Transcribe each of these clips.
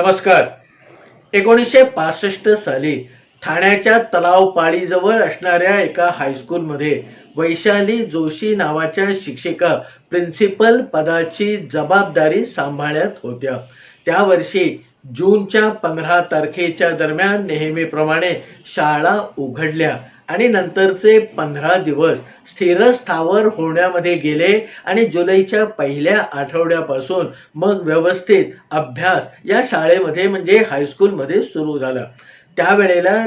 नमस्कार. एकोणीसशे पासष्ट साली ठाण्याच्या तलावपाळीजवळ असणाऱ्या एका हायस्कूलमध्ये वैशाली जोशी नावाच्या शिक्षिका प्रिन्सिपल पदाची जबाबदारी सांभाळत होत्या. त्या वर्षी जूनच्या पंधरा तारखेच्या दरम्यान नेहमीप्रमाणे शाळा उघडल्या. आणि नंतरचे पंधरा दिवस स्थिरस्थावर होण्यामध्ये गेले आणि जुलैच्या पहिल्या आठवड्यापासून मग व्यवस्थित अभ्यास या शाळेमध्ये म्हणजे हायस्कूलमध्ये सुरू झाला. त्यावेळेला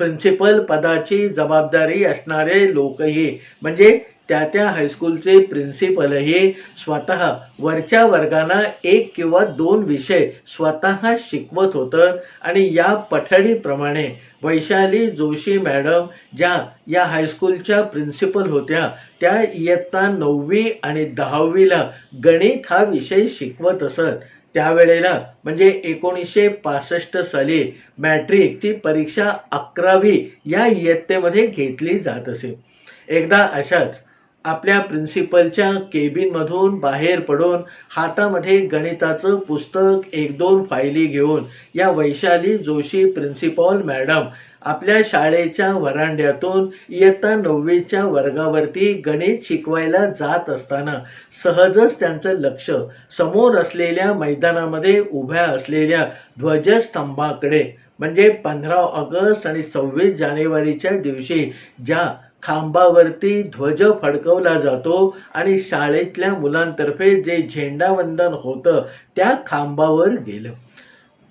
प्रिन्सिपल पदाची जबाबदारी असणारे लोकही म्हणजे त्या त्या हायस्कूलचे प्रिन्सिपलही स्वतः वरच्या वर्गांना एक किंवा दोन विषय स्वतः शिकवत होतं. आणि या पठडीप्रमाणे वैशाली जोशी मॅडम ज्या या हायस्कूलच्या प्रिन्सिपल होत्या त्या इयत्ता नववी आणि दहावीला गणित हा विषय शिकवत असत. त्यावेळेला म्हणजे एकोणीसशे पासष्ट साली मॅट्रिकची परीक्षा अकरावी या इयत्तेमध्ये घेतली जात असे. एकदा अशाच आपल्या प्रिन्सिपलच्या केबिनमधून बाहेर पडून हातामध्ये गणिताचं पुस्तक एक दोन फायली घेऊन या वैशाली जोशी प्रिन्सिपॉल मॅडम आपल्या शाळेच्या वरांड्यातून इयत्ता नववीच्या वर्गावरती गणित शिकवायला जात असताना सहजच त्यांचं लक्ष समोर असलेल्या मैदानामध्ये उभ्या असलेल्या ध्वजस्तंभाकडे म्हणजे पंधरा ऑगस्ट आणि सव्वीस जानेवारीच्या दिवशी ज्या खांबावरती ध्वज फडकवला जातो आणि शाळेतल्या मुलांतर्फे जे झेंडावंदन होतं त्या खांबावर गेलं.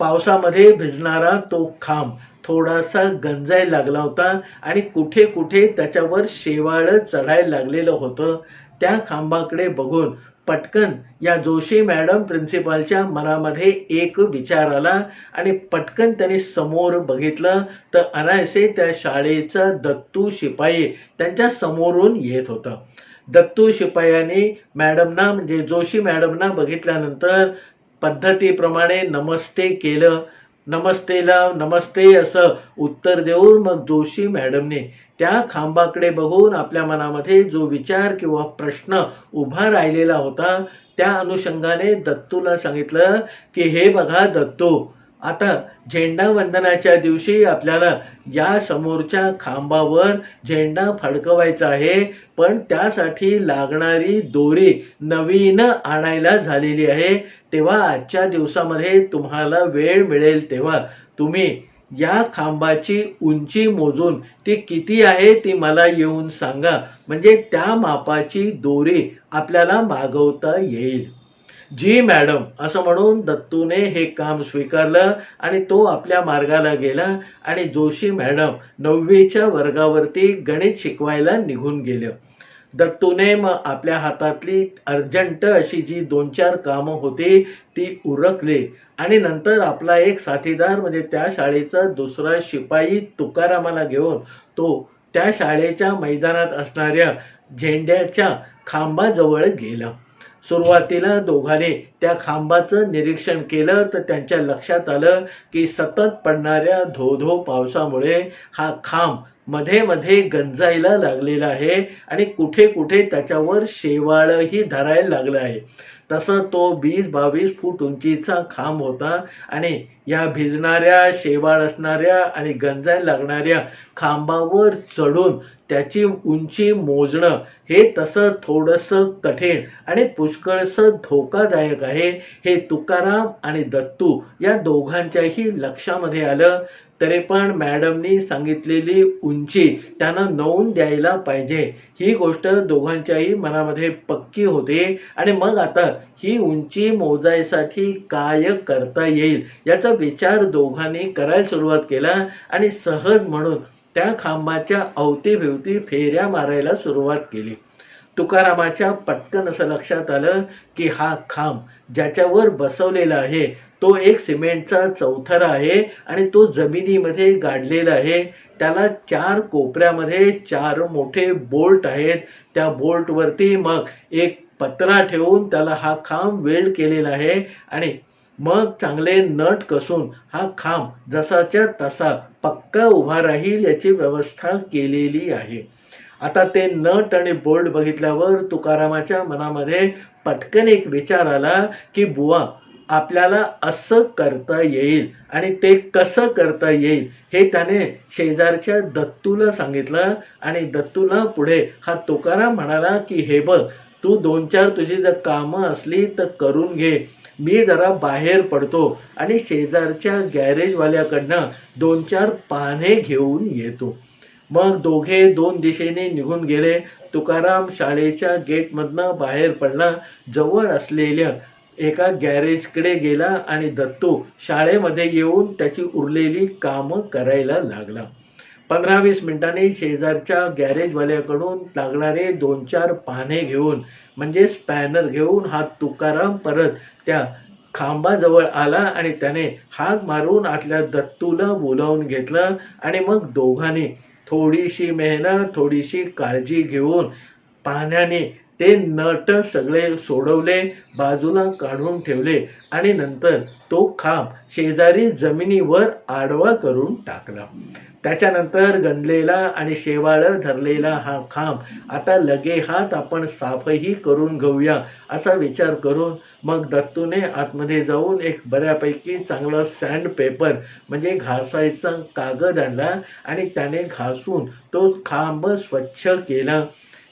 पावसामध्ये भिजणारा तो खांब थोडासा गंजायला लागला होता आणि कुठे कुठे त्याच्यावर शेवाळं चढायला लागलेलं होतं. त्या खांबाकडे बघून पटकन या जोशी मॅडम प्रिन्सिपालच्या मनामध्ये एक विचार आला आणि पटकन त्यांनी समोर बघितलं तर अनायसे त्या शाळेचा दत्तू शिपाई त्यांच्या समोरून येत होता. दत्तू शिपायाने मॅडमना म्हणजे जोशी मॅडमना बघितल्यानंतर पद्धतीप्रमाणे नमस्ते केलं. नमस्तेला नमस्ते असं उत्तर देऊन मग जोशी मॅडमने त्या खांबाकडे बघून आपल्या मनामध्ये जो विचार किंवा प्रश्न उभा राहिलेला होता त्या अनुषंगाने दत्तूला सांगितलं की हे बघा दत्तू आता झेंडा वंदनाच्या दिवशी आपल्याला या समोरच्या खांबावर झेंडा फडकवायचा आहे पण त्यासाठी लागणारी दोरी नवीन आणायला झालेली आहे. तेव्हा आजच्या दिवसामध्ये तुम्हाला वेळ मिळेल तेव्हा. तुम्ही या खांबाची उंची मोजून ती किती आहे ती मला येऊन सांगा. म्हणजे त्या मापाची दोरी आपल्याला मागवता येईल. जी मॅडम असं म्हणून दत्तूने हे काम स्वीकारलं आणि तो आपल्या मार्गाला गेला आणि जोशी मॅडम नववीच्या वर्गावरती गणित शिकवायला निघून गेलं. दत्तूने मग आपल्या हातातली अर्जंट अशी जी दोन चार कामं होती ती उरकली. आणि नंतर आपला एक साथीदार म्हणजे त्या शाळेचा दुसरा शिपाई तुकारामाला घेऊन तो त्या शाळेच्या मैदानात असणाऱ्या झेंड्याच्या खांबाजवळ गेला. सुरुवातीला दोघांनी त्या खांबाचं निरीक्षण केलं तर त्यांच्या लक्षात आलं की सतत पडणाऱ्या धो धो पावसामुळे हा खांबमध्ये मध्ये गंजायला लागलेला आहे आणि कुठे कुठे त्याच्यावर शेवाळही धरायला लागलं आहे. तसं तो वीस बावीस फूट उंचीचा खांब होता आणि या भिजणाऱ्या शेवाळ असणाऱ्या आणि गंजायला लागणाऱ्या खांबावर चढून त्याची उंची मोजणं हे तसं थोडंसं कठीण आणि पुष्कळसं धोकादायक आहे. हे तुकाराम आणि दत्तू या दोघांच्याही लक्षामध्ये आलं. तरी पण मॅडमनी सांगितलेली उंची त्यांना नोंद द्यायला पाहिजे. ही गोष्ट दोघांच्याही मनामध्ये पक्की होते आणि मग आता ही उंची मोजायसाठी काय करता येईल याचा विचार दोघांनी करायला सुरुवात केला आणि सहज म्हणून त्या खांबाच्या अवतीभिवती फेऱ्या मारायला सुरुवात केली. तुकारामाच्या पटकन असं लक्षात आलं की हा खांब ज्याच्यावर बसवलेला आहे तो एक सिमेंटचा चौथरा आहे आणि तो जमिनीमध्ये गाडलेला आहे. त्याला चार कोपऱ्यामध्ये चार मोठे बोल्ट आहेत. त्या बोल्टवरती मग एक पत्रा ठेवून त्याला हा खांब वेल्ड केलेला आहे आणि मग चांगले नट कसून हा खांब जसाच्या तसा पक्का उभा राहील याची व्यवस्था केलेली आहे. आता ते नट आणि बोल्ड बघितल्यावर तुकारामाच्या मनामध्ये पटकन एक विचार आला की बुवा आपल्याला असं करता येईल आणि ते कसं करता येईल हे त्याने शेजारच्या दत्तूला सांगितलं आणि दत्तूला पुढे हा तुकाराम म्हणाला की हे बघ तू दोन चार तुझी जर कामं असली तर करून घे. मी जरा बाहेर पडतो आणि शेजारच्या गॅरेजवाल्याकडनं दोन चार पाने घेऊन येतो. मग दोघे दोन दिशेने निघून गेले. तुकाराम शाळेच्या गेटमधनं बाहेर पडला. जवळ असलेल्या एका गॅरेजकडे गेला आणि दत्तू शाळेमध्ये येऊन त्याची उरलेली कामं करायला लागला. पंधरा वीस मिनिटांनी शेजारच्या गॅरेजवाल्याकडून लागणारे दोन चार पाने घेऊन म्हणजे स्पॅनर घेऊन हा तुकाराम परत त्या खांबाजवळ आला आणि त्याने हाक मारून आतल्या दत्तूला बोलावून घेतलं आणि मग दोघांनी थोडीशी मेहनत थोडीशी काळजी घेऊन पाण्याने ते नट सगळे सोडवले बाजूला काढून ठेवले आणि नंतर तो खांब शेजारी जमिनीवर आडवा करून टाकला. त्याच्यानंतर गंजलेला आणि शेवाळ धरलेला हा खांब. आता लगे हात आपण साफही करून घेऊया असा विचार करून मग दत्तूने आतमध्ये जाऊन एक बऱ्यापैकी चांगला सँड पेपर म्हणजे घासायचा कागद आणला आणि त्याने घासून तो खांब स्वच्छ केला.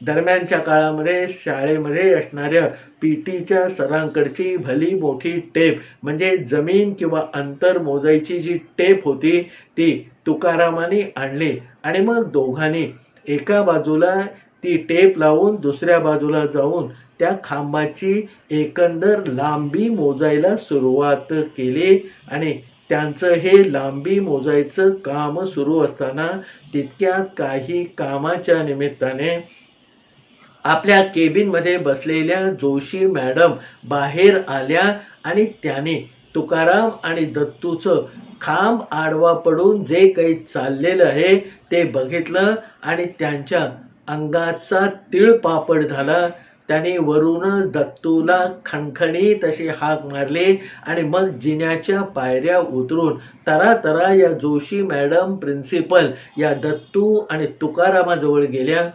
दरम्यानच्या काळामध्ये शाळेमध्ये असणाऱ्या पी टीच्या सरांकडची भली मोठी टेप म्हणजे जमीन किंवा अंतर मोजायची जी टेप होती ती तुकारामाने आणली. आणि मग दोघांनी एका बाजूला ती टेप लावून दुसऱ्या बाजूला जाऊन त्या खांबाची एकंदर लांबी मोजायला सुरुवात केली. आणि त्यांचं हे लांबी मोजायचं काम सुरू असताना तितक्यात काही कामाच्या निमित्ताने आपल्या केबिनमध्ये बसलेल्या जोशी मॅडम बाहेर आल्या आणि त्याने तुकाराम आणि दत्तूचं खांब आडवा पडून जे काही चाललेलं आहे ते बघितलं आणि त्यांच्या अंगाचा तिळपापड झाला. त्याने वरून दत्तूला खणखणी तशी हाक मारली आणि मग जिन्याच्या पायऱ्या उतरून तरा तरा या जोशी मॅडम प्रिन्सिपल या दत्तू आणि तुकारामाजवळ गेल्या.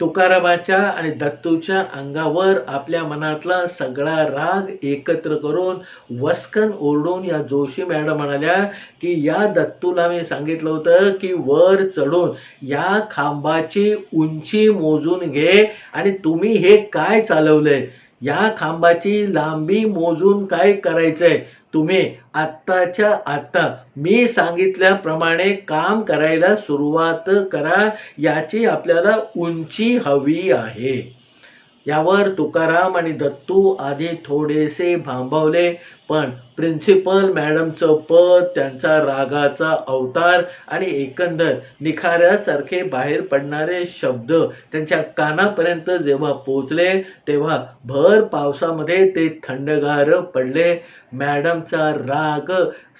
तुकारामाच्या आणि दत्तूच्या अंगावर आपल्या मनातला सगळा राग एकत्र करून वस्कन ओरडून या जोशी मॅडम म्हणाल्या की या दत्तूला मी सांगितलं होतं की वर चढून या खांबाची उंची मोजून घे आणि तुम्ही हे काय चालवलंय? या खांबाची लांबी मोजून काय करायचंय? तुम्ही आत्ताच्या आत्ता मी सांगितल्याप्रमाणे काम करायला सुरुवात करा याची आपल्याला उंची हवी आहे. यावर तुकाराम आणि दत्तू आधी थोडेसे भांबवले. पण प्रिन्सिपल मॅडमचं पद त्यांचा रागाचा अवतार आणि एकंदर निखाऱ्यासारखे बाहेर पडणारे शब्द त्यांच्या कानापर्यंत जेव्हा पोचले तेव्हा भर पावसामध्ये ते थंडगार पडले. मॅडमचा राग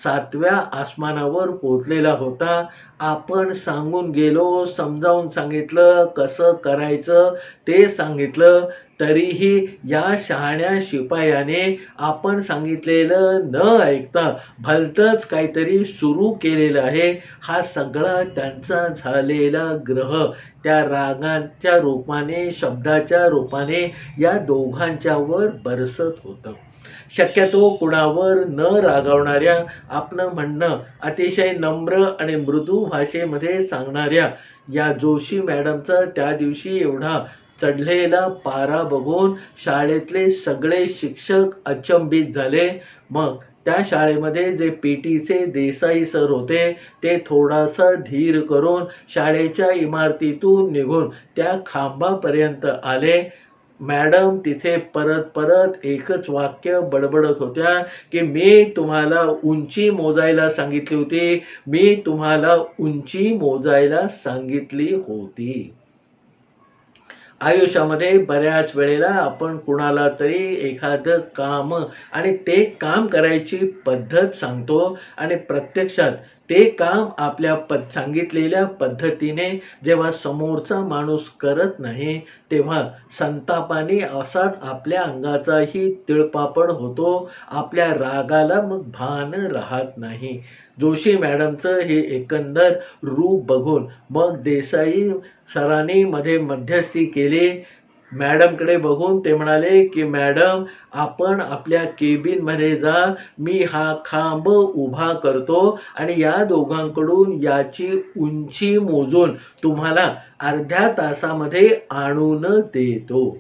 सातव्या आसमानावर पोचलेला होता. आपण सांगून गेलो समजावून सांगितलं कसं करायचं ते सांगितलं. तरीही या शहाण्या शिपायाने आपण सांगितलेलं न ऐकता भलतंच काहीतरी सुरू केलेलं आहे. हा सगळा त्यांचा झालेला ग्रह त्या रागांच्या रूपाने शब्दाच्या रूपाने या दोघांच्यावर बरसत होतं. शक्यतो कुणावर न रागावणाऱ्या आपलं म्हणणं अतिशय नम्र आणि मृदू भाषेमध्ये सांगणाऱ्या या जोशी मॅडमचा त्या दिवशी एवढा चढलेला पारा बघून शाळेतले सगळे शिक्षक अचंबित झाले. मग त्या शाळेमध्ये जे पी टीचे देसाई सर होते ते थोडासा धीर करून शाळेच्या इमारतीतून निघून त्या खांबापर्यंत आले. मॅडम तिथे परत परत एकच वाक्य बडबडत होत्या की मी तुम्हाला उंची मोजायला सांगितली होती. मी तुम्हाला उंची मोजायला सांगितली होती. आयुष्यामध्ये बऱ्याच वेळेला आपण कुणाला तरी एखादं काम आणि ते काम करायची पद्धत सांगतो आणि प्रत्यक्षात ते काम आपल्या पद सांगितलेल्या पद्धतीने जेव्हा समोरचा माणूस करत नाही तेव्हा संतापाने असाच आपल्या अंगाचाही तिळपापड होतो आपल्या रागाला मग भान राहत नाही. जोशी मॅडमचं हे एकंदर रूप बघून मग देसाई सरांनी मध्ये मध्यस्थी केली. मॅडमकडे बघून ते म्हणाले की मॅडम आपण आपल्या केबिनमध्ये जा. मी हा खांब उभा करतो आणि या दोघांकडून याची उंची मोजून तुम्हाला अर्ध्या तासामध्ये आणून देतो.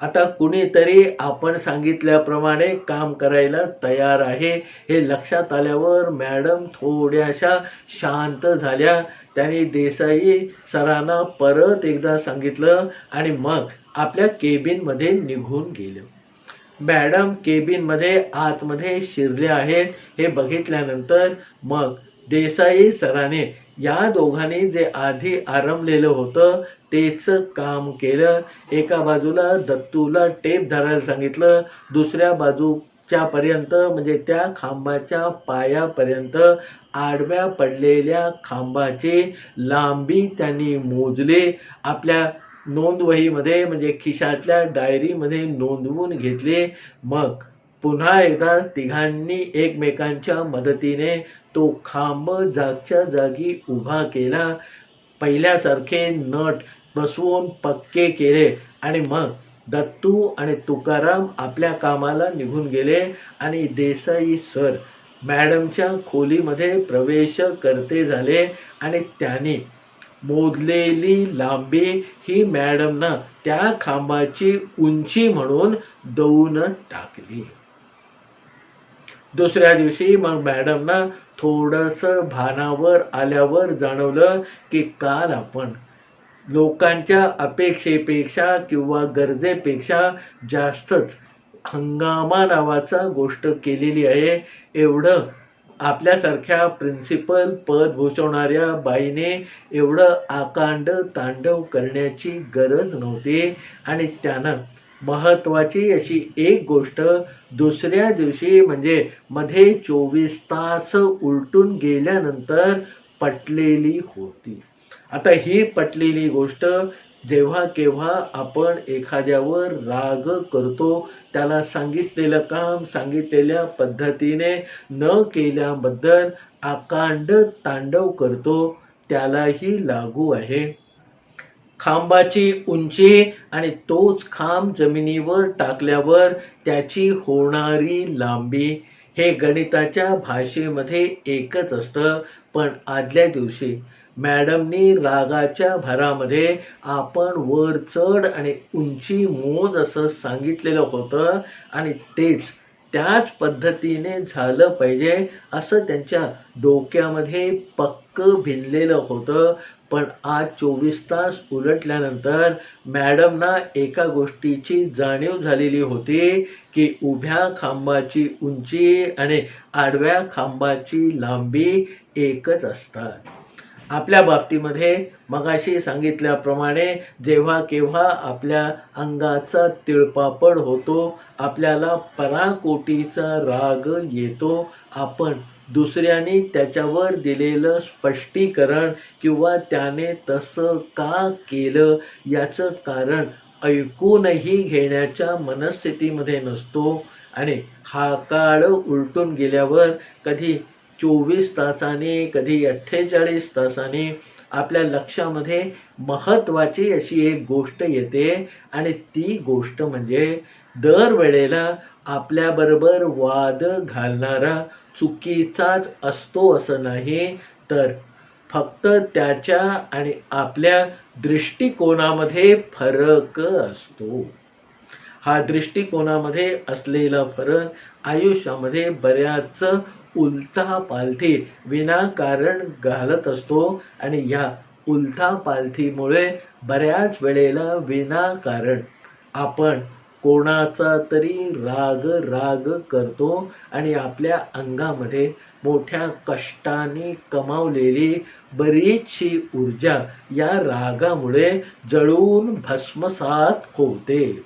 आता कुणीतरी आपण सांगितल्याप्रमाणे काम करायला तयार आहे. हे लक्षात आल्यावर मॅडम थोड्याशा शांत झाल्या. त्यांनी देसाई सरांना परत एकदा सांगितलं आणि मग आपल्या केबिनमध्ये निघून गेलं. मॅडम केबिनमध्ये आतमध्ये शिरले आहेत. हे बघितल्यानंतर मग देसाई सराने या दोघांनी जे आधी आरंभलेलं होतं तेच काम केलं. एका बाजूला दत्तूला टेप धरायला सांगितलं. दुसऱ्या बाजूच्या पर्यंत म्हणजे त्या खांबाच्या पायापर्यंत आडव्या पडलेल्या खांबाची लांबी त्यांनी मोजले. आपल्या नोंदवहीमध्ये म्हणजे खिशातल्या डायरीमध्ये नोंदवून घेतले. मग पुन्हा एकदा तिघांनी एकमेकांच्या मदतीने तो खांब जागच्या जागी उभा केला. पहिल्यासारखे नट बसवून पक्के केले आणि मग दत्तू आणि तुकाराम आपल्या कामाला निघून गेले आणि देसाई सर मॅडमच्या खोलीमध्ये प्रवेश करते झाले आणि त्यांनी मोजलेली लांबी ही मॅडमनं त्या खांबाची उंची म्हणून दौन टाकली. दुसऱ्या दिवशी मग मॅडमना थोडस भानावर आल्यावर जाणवलं की काल आपण लोकांच्या अपेक्षेपेक्षा किंवा गरजेपेक्षा जास्तच हंगामा नावाचा गोष्ट केलेली आहे. एवढं आपल्यासारख्या प्रिन्सिपल पद भूषवणाऱ्या बाईने एवढं आकांड तांडव करण्याची गरज नव्हती. आणि त्यानं महत्वाची अशी एक गोष्ट दुसऱ्या दिवशी म्हणजे मध्ये चोवीस तास उलटून गेल्यानंतर पटलेली होती. आता ही पटलेली गोष्ट जेव्हा केव्हा आपण एखाद्यावर राग करतो त्याला सांगितलेलं काम सांगितलेल्या पद्धतीने न केल्याबद्दल आकांड तांडव करतो त्यालाही लागू आहे. खांबाची उंची आणि तोच खांब जमिनीवर टाकल्यावर त्याची होणारी लांबी हे गणिताच्या भाषेमध्ये एकच असतं पण आदल्या दिवशी मॅडमनी रागाच्या भरामध्ये आपण वर चढ आणि उंची मोज असं सांगितलेलं होतं आणि तेच त्याच पद्धतीने झालं पाहिजे असं त्यांच्या डोक्यामध्ये पक्क भिनलेलं होतं. पण आज चोवीस तास उलटल्यानंतर मॅडमना एका गोष्टीची जाणीव झालेली होती की उभ्या खांबाची उंची आणि आडव्या खांबाची लांबी एकच असतात. आपल्या बाबतीमध्ये मगाशी सांगितल्याप्रमाणे जेव्हा केव्हा आपल्या अंगाचा तिळपापड होतो आपल्याला पराकोटीचा राग येतो. आपण दुसऱ्याने त्याच्यावर दिलेलं स्पष्टीकरण किंवा त्याने तसं का केलं याचं कारण ऐकूनही घेण्याच्या मनस्थितीमध्ये नसतो. आणि हा काळ उलटून गेल्यावर कधी चोवीस तासाने कधी अठ्ठेचाळीस तासाने आपल्या लक्षामध्ये महत्वाची अशी एक गोष्ट येते. आणि ती गोष्ट म्हणजे दरवेळेला आपल्याबरोबर वाद घालणारा चुकीचाच असतो असं नाही तर फक्त त्याच्या आणि आपल्या दृष्टिकोनामध्ये फरक असतो. हा दृष्टिकोनामध्ये असलेला फरक आयुष्यामध्ये बऱ्याच उलथा पालथी विनाकारण घालत असतो. आणि या उलथा पालथीमुळे बऱ्याच वेळेला विनाकारण. आपण कोणाचा तरी राग राग करतो आणि आपल्या अंगामध्ये मोठ्या कष्टाने कमावलेली बरीचशी ऊर्जा या रागामुळे जळून भस्मसात होते.